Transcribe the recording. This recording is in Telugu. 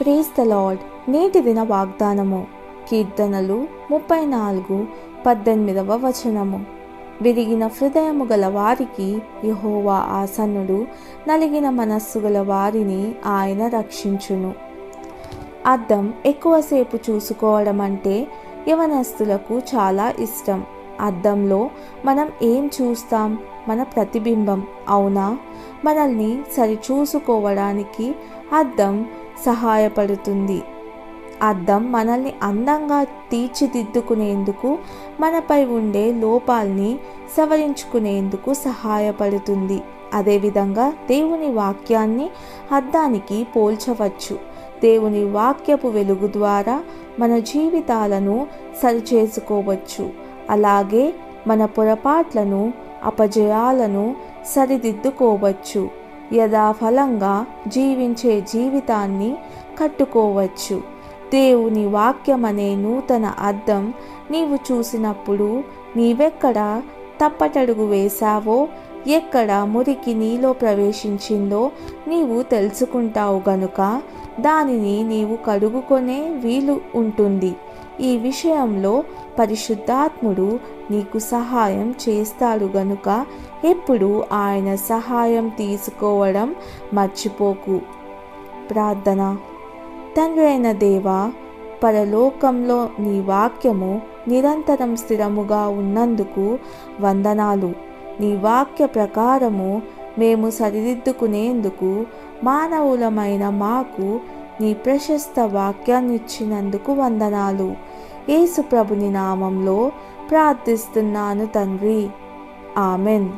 ప్రేస్ ద లార్డ్ నేటి దిన వాగ్దానము. కీర్తనలు ముప్పై నాలుగు పద్దెనిమిదవ వచనము. విరిగిన హృదయము గల వారికి యహోవా ఆసన్నుడు నలిగిన మనస్సు గల వారిని ఆయన రక్షించును. అద్దం ఎక్కువసేపు చూసుకోవడం అంటే యవనస్తులకు చాలా ఇష్టం. అద్దంలో మనం ఏం చూస్తాం? మన ప్రతిబింబం అవునా? మనల్ని సరిచూసుకోవడానికి అద్దం సహాయపడుతుంది. అద్దం మనల్ని అందంగా తీర్చిదిద్దుకునేందుకు మనపై ఉండే లోపాల్ని సవరించుకునేందుకు సహాయపడుతుంది. అదేవిధంగా దేవుని వాక్యాన్ని అద్దానికి పోల్చవచ్చు. దేవుని వాక్యపు వెలుగు ద్వారా మన జీవితాలను సరిచేసుకోవచ్చు. అలాగే మన పొరపాట్లను అపజయాలను సరిదిద్దుకోవచ్చు. యథాఫలంగా జీవించే జీవితాన్ని కట్టుకోవచ్చు. దేవుని వాక్యమనే నూతన అర్థం. నీవు చూసినప్పుడు నీవెక్కడ తప్పటడుగు వేశావో ఎక్కడ మురికి నీలో ప్రవేశించిందో నీవు తెలుసుకుంటావు గనుక దానిని నీవు కడుగుకొనే వీలు ఉంటుంది. ఈ విషయంలో పరిశుద్ధాత్ముడు నీకు సహాయం చేస్తాడు గనుక ఎప్పుడు ఆయన సహాయం తీసుకోవడం మర్చిపోకు. ప్రార్థన. తండ్రి అయిన దేవా పరలోకంలో నీ వాక్యము నిరంతరం స్థిరముగా ఉన్నందుకు వందనాలు. నీ వాక్య ప్రకారము మేము సరిదిద్దుకునేందుకు మానవులమైన మాకు నీ ప్రశస్త వాక్యాన్నిచ్చినందుకు వందనాలు. యేసుప్రభుని నామంలో ప్రార్థిస్తున్నాను తండ్రి. ఆమెన్.